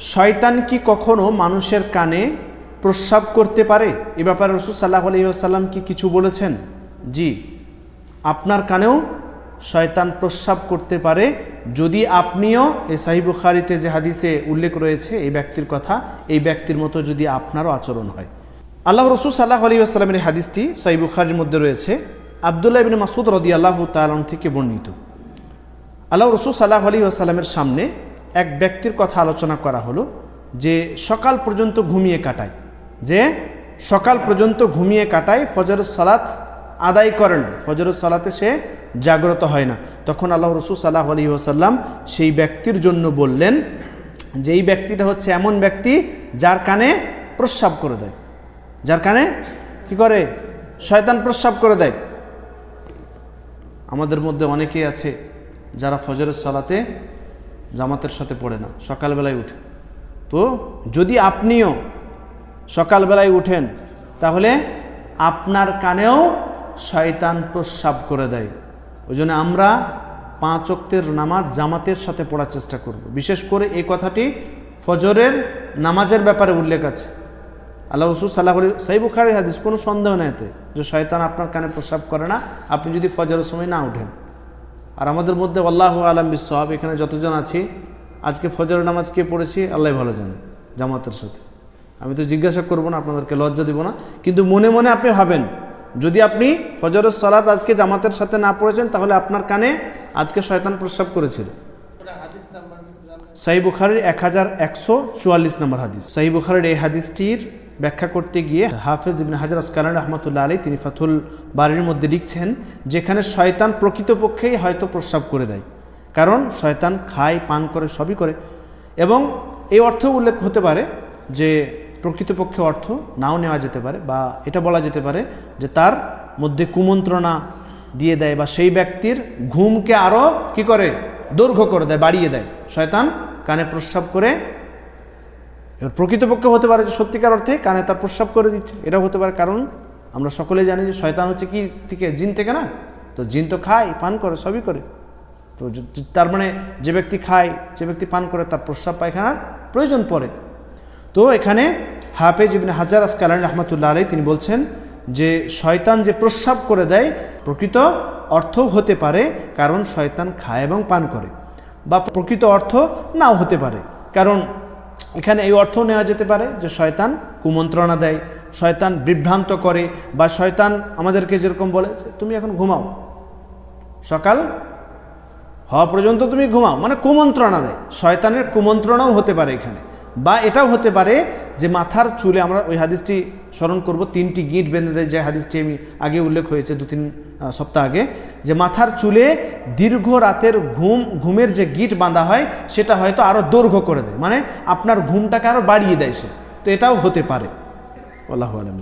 শয়তান কি কখনো মানুষের কানে প্রস্রাব করতে পারে? এ ব্যাপারে রসুল সাল্লাহ আলহিহাসাল্লাম কি কিছু বলেছেন? জি। আপনার কানেও শয়তান প্রস্রাব করতে পারে। যদি আপনিও, এই সাহিব বুখারিতে যে হাদিসে উল্লেখ রয়েছে, এই ব্যক্তির কথা, এই ব্যক্তির মতো যদি আপনারও আচরণ হয়। আল্লাহ রসুল সাল্লাহ আলী আসসালামের হাদিসটি সাহিব বুখারির মধ্যে রয়েছে। আবদুল্লাহ বিন মাসুদ রদি আল্লাহ তালন থেকে বর্ণিত। আল্লাহ রসুল সাল্লাহ আলী আসাল্লামের সামনে এক ব্যক্তির কথা আলোচনা করা হলো যে সকাল পর্যন্ত ঘুমিয়ে কাটায়। যে সকাল পর্যন্ত ঘুমিয়ে কাটায়, ফজরের সালাত আদায় করে না। ফজরের সালাতে সে জাগ্রত হয় না। তখন আল্লাহ রসুল সাল্লাহ আলী আসাল্লাম সেই ব্যক্তির জন্য বললেন যে এই ব্যক্তিটা হচ্ছে এমন ব্যক্তি যার কানে প্রস্রাব করে দেয়। যার কানে কি করে? শয়তান প্রস্রাব করে দেয়। আমাদের মধ্যে অনেকেই আছে যারা ফজরের সালাতে জামাতের সাথে পড়ে না, সকালবেলায় উঠে। তো যদি আপনিও সকালবেলায় উঠেন, তাহলে আপনার কানেও শয়তান প্রস্রাব করে দেয়। ওই জন্য আমরা পাঁচ অক্তের নামাজ জামাতের সাথে পড়ার চেষ্টা করব। বিশেষ করে এই কথাটি ফজরের নামাজের ব্যাপারে উল্লেখ আছে। আল্লাহ রসুল সাল্লাহ সাই বুখারি হাদিস, কোনো সন্দেহ নেই এতে যে শয়তান আপনার কানে প্রস্রাব করে না। আপনি যদি ফজরের সময় না উঠেন আর আমাদের মধ্যে আল্লাহ আলম বিশ্বাব এখানে যতজন আছি, আজকে ফজর নামাজ কে পড়েছি আল্লাহ ভালো জানে, জামাতের সাথে। আমি তো জিজ্ঞাসা করব না, আপনাদেরকে লজ্জা দিব না। কিন্তু মনে মনে আপনি ভাবেন, যদি আপনি ফজরের সালাত আজকে জামাতের সাথে না পড়েছেন, তাহলে আপনার কানে আজকে শয়তান প্রস্রাব করেছিল। সাহি বুখারির এক হাজার একশো চুয়াল্লিশ নম্বর হাদিস। সাহি বুখারির এই হাদিসটির ব্যাখ্যা করতে গিয়ে হাফেজ ইবিন হাজার আসকালান রহমতুল্লাহ আলী তিনি ফাথুল বাড়ির মধ্যে লিখছেন, যেখানে শয়তান প্রকৃতপক্ষেই হয়তো প্রস্রাব করে দেয়। কারণ শয়তান খায়, পান করে, সবই করে। এবং এই অর্থ উল্লেখ হতে পারে যে প্রকৃতপক্ষে অর্থ নাও নেওয়া যেতে পারে বা এটা বলা যেতে পারে যে তার মধ্যে কুমন্ত্রণা দিয়ে দেয় বা সেই ব্যক্তির ঘুমকে আরও কি করে? দৈর্ঘ্য করে দেয়, বাড়িয়ে দেয়। শয়তান কানে প্রস্রাব করে, এবার প্রকৃতপক্ষে হতে পারে যে সত্যিকার অর্থে কানে তার প্রস্রাব করে দিচ্ছে। এটাও হতে পারে কারণ আমরা সকলে জানি যে শয়তান হচ্ছে কি থেকে? জিন থেকে না? তো জিন তো খায়, পান করে, সবই করে। তো তার মানে যে ব্যক্তি খায়, যে ব্যক্তি পান করে তার প্রস্রাব পায়খানার প্রয়োজন পড়ে। তো এখানে হাফেজ ইবনে হাজার আসকালান রহমতুল্লাহ আলাই তিনি বলছেন যে শয়তান যে প্রস্রাব করে দেয় প্রকৃত অর্থ হতে পারে কারণ শয়তান খায় এবং পান করে। বা প্রকৃত অর্থ নাও হতে পারে। কারণ এখানে এই অর্থ নেওয়া যেতে পারে যে শয়তান কুমন্ত্রণা দেয়, শয়তান বিভ্রান্ত করে বা শয়তান আমাদেরকে যেরকম বলে তুমি এখন ঘুমাও। সকাল হওয়া পর্যন্ত তুমি ঘুমাও মানে কুমন্ত্রণা দেয়। শয়তানের কুমন্ত্রণাও হতে পারে এখানে। বা এটাও হতে পারে যে মাথার চুলে আমরা ওই হাদিসটি স্মরণ করব, তিনটি গিট বেঁধে দেয় যে হাদিসটি আমি আগে উল্লেখ হয়েছে দু তিন সপ্তাহ আগে, যে মাথার চুলে দীর্ঘ রাতের ঘুম, ঘুমের যে গিট বাঁধা হয়, সেটা হয়তো আরও দৈর্ঘ্য করে দেয়। মানে আপনার ঘুমটাকে আরও বাড়িয়ে দেয় সে। তো এটাও হতে পারে। আল্লাহ আলম